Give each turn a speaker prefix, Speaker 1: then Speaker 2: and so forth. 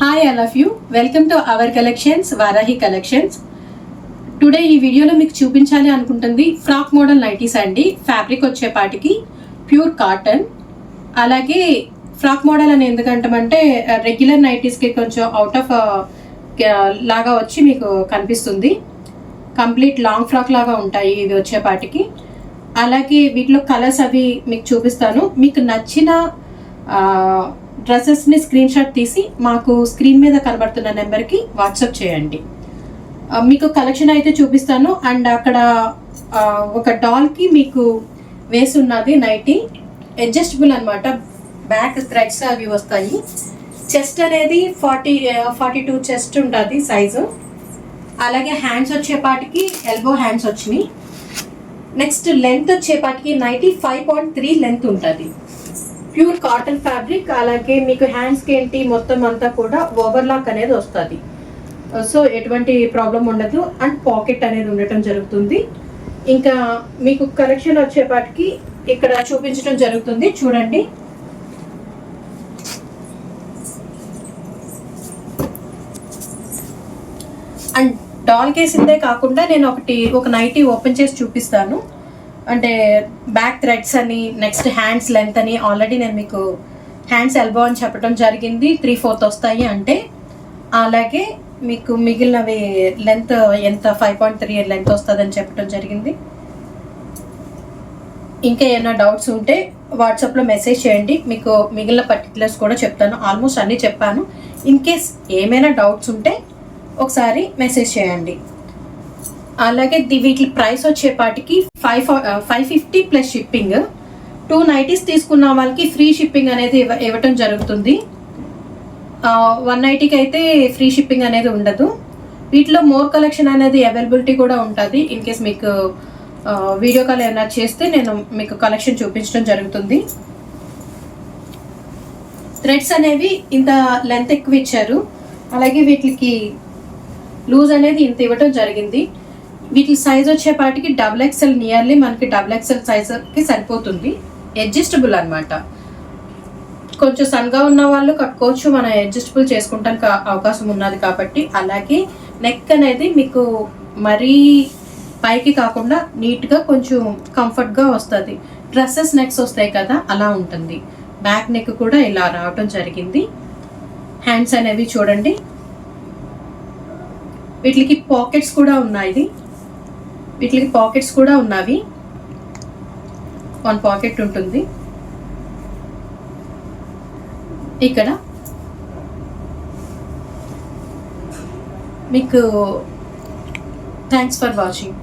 Speaker 1: Hi I love you welcome to our collections Varahi collections today ఈ వీడియోలో మీకు చూపించాలి అనుకుంటుంది ఫ్రాక్ మోడల్ నైటీస్ అండి. ఫ్యాబ్రిక్ వచ్చేపాటికి ప్యూర్ కాటన్ అలాగే ఫ్రాక్ మోడల్ అని ఎందుకంటామంటే రెగ్యులర్ నైటీస్కి కొంచెం అవుట్ ఆఫ్ లాగా వచ్చి మీకు కనిపిస్తుంది. కంప్లీట్ లాంగ్ ఫ్రాక్ లాగా ఉంటాయి ఇవి వచ్చేపాటికి అలాగే వీటిలో కలర్స్ అవి మీకు చూపిస్తాను. మీకు నచ్చిన డ్రెస్సెస్ని స్క్రీన్ షాట్ తీసి మాకు స్క్రీన్ మీద కనబడుతున్న నెంబర్కి వాట్సాప్ చేయండి. మీకు కలెక్షన్ అయితే చూపిస్తాను. అండ్ అక్కడ ఒక డాల్కి మీకు వేసి ఉన్నది నైటీ. అడ్జస్టబుల్ అనమాట బ్యాక్ థ్రెడ్స్ అవి వస్తాయి. చెస్ట్ అనేది ఫార్టీ ఫార్టీ టూ చెస్ట్ ఉంటుంది సైజు. అలాగే హ్యాండ్స్ వచ్చేపాటికి ఎల్బో హ్యాండ్స్ వచ్చినాయి. నెక్స్ట్ లెంత్ వచ్చేపాటికి nighty five point three length ఉంటుంది. ప్యూర్ కాటన్ ఫ్యాబ్రిక్ అలాగే మీకు హ్యాండ్స్కి ఏంటి మొత్తం అంతా కూడా ఓవర్లాక్ అనేది వస్తుంది. సో ఎటువంటి ప్రాబ్లం ఉండదు. అండ్ పాకెట్ అనేది ఉండటం జరుగుతుంది. ఇంకా మీకు కలెక్షన్ వచ్చేపాటికి ఇక్కడ చూపించడం జరుగుతుంది. చూడండి. అండ్ డాల్ కేసిందే కాకుండా నేను ఒకటి ఒక నైటీ ఓపెన్ చేసి చూపిస్తాను. అంటే బ్యాక్ థ్రెడ్స్ అని నెక్స్ట్ హ్యాండ్స్ లెంత్ అని ఆల్రెడీ నేను మీకు హ్యాండ్స్ ఎల్బో అని చెప్పడం జరిగింది. త్రీ ఫోర్త్ వస్తాయి అంటే అలాగే మీకు మిగిలినవి లెంత్ ఎంత? ఫైవ్ పాయింట్ త్రీ లెంత్ వస్తుందని చెప్పడం జరిగింది. ఇంకా ఏమైనా డౌట్స్ ఉంటే వాట్సాప్లో మెసేజ్ చేయండి. మీకు మిగిలిన పర్టికులర్స్ కూడా చెప్తాను. ఆల్మోస్ట్ అన్నీ చెప్పాను. ఇన్ కేస్ ఏమైనా డౌట్స్ ఉంటే ఒకసారి మెసేజ్ చేయండి. అలాగే వీటి ప్రైస్ వచ్చేపాటికి five five fifty plus shipping. Two nighties తీసుకున్న వాళ్ళకి ఫ్రీ షిప్పింగ్ అనేది ఇవ్వ- ఇవ్వటం జరుగుతుంది. వన్ నైటీకి అయితే ఫ్రీ షిప్పింగ్ అనేది ఉండదు. వీటిలో మోర్ కలెక్షన్ అనేది అవైలబిలిటీ కూడా ఉంటుంది. ఇన్ కేస్ మీకు వీడియో కాల్ ఏమైనా చేస్తే నేను మీకు కలెక్షన్ చూపించడం జరుగుతుంది. థ్రెడ్స్ అనేవి ఇంత లెంత్ ఎక్కువ ఇచ్చారు. అలాగే వీటికి లూజ్ అనేది ఇంత ఇవ్వటం జరిగింది. వీటి సైజ్ వచ్చేపాటికి డబుల్ ఎక్స్ఎల్ నియర్లీ మనకి డబుల్ ఎక్స్ఎల్ సైజ్కి సరిపోతుంది. అడ్జస్టబుల్ అన్నమాట. కొంచెం సన్గా ఉన్న వాళ్ళు కట్టుకోవచ్చు. మనం అడ్జస్టబుల్ చేసుకుంటానికి అవకాశం ఉన్నది కాబట్టి. అలాగే నెక్ అనేది మీకు మరీ పైకి కాకుండా నీట్గా కొంచెం కంఫర్ట్గా వస్తుంది. డ్రెస్సెస్ నెక్స్ వస్తాయి కదా అలా ఉంటుంది. బ్యాక్ నెక్ కూడా ఇలా రావటం జరిగింది. హ్యాండ్స్ అనేవి చూడండి. వీటికి పాకెట్స్ కూడా ఉన్నాయి. వీటికి పాకెట్స్ కూడా ఉన్నవి. వన్ పాకెట్ ఉంటుంది. ఇక్కడ మీకు థ్యాంక్స్ ఫర్ వాచింగ్